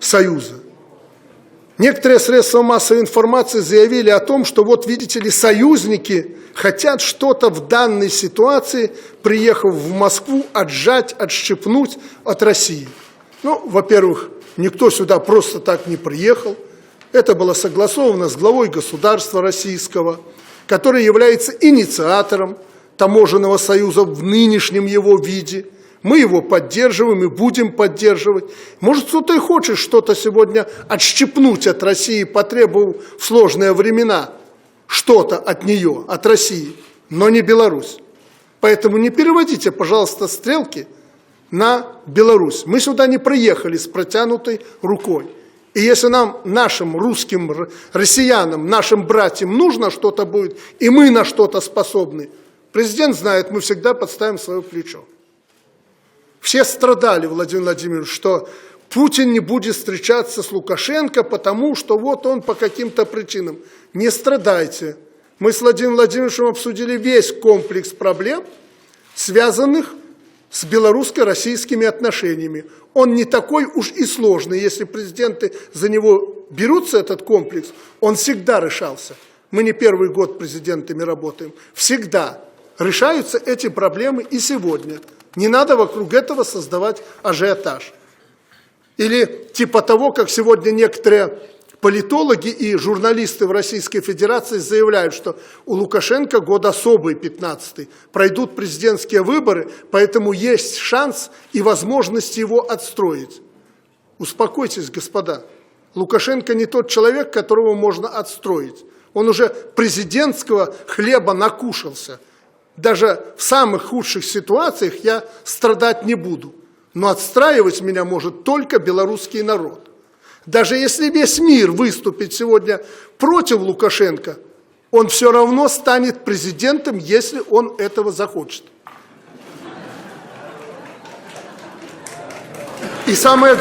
Союза. Некоторые средства массовой информации заявили о том, что вот, видите ли, союзники хотят что-то в данной ситуации, приехав в Москву, отжать, отщепнуть от России. Ну, во-первых, никто сюда просто так не приехал. Это было согласовано с главой государства российского, который является инициатором таможенного союза в нынешнем его виде. Мы его поддерживаем и будем поддерживать. Может, кто-то и хочет что-то сегодня отщепнуть от России, потребовав в сложные времена что-то от нее, от России, но не Беларусь. Поэтому не переводите, пожалуйста, стрелки на Беларусь. Мы сюда не приехали с протянутой рукой. И если нам, нашим русским россиянам, нашим братьям нужно что-то будет, и мы на что-то способны, президент знает, мы всегда подставим свое плечо. Все страдали, Владимир Владимирович, что Путин не будет встречаться с Лукашенко, потому что вот он по каким-то причинам. Не страдайте. Мы с Владимиром Владимировичем обсудили весь комплекс проблем, связанных с белорусско-российскими отношениями. Он не такой уж и сложный. Если президенты за него берутся, этот комплекс, он всегда решался. Мы не первый год президентами работаем. Всегда решаются эти проблемы и сегодня. Не надо вокруг этого создавать ажиотаж. Или типа того, как сегодня некоторые политологи и журналисты в Российской Федерации заявляют, что у Лукашенко год особый, 15-й, пройдут президентские выборы, поэтому есть шанс и возможность его отстроить. Успокойтесь, господа. Лукашенко не тот человек, которого можно отстроить. Он уже президентского хлеба накушался. Даже в самых худших ситуациях я страдать не буду. Но отстраивать меня может только белорусский народ. Даже если весь мир выступит сегодня против Лукашенко, он все равно станет президентом, если он этого захочет. И самое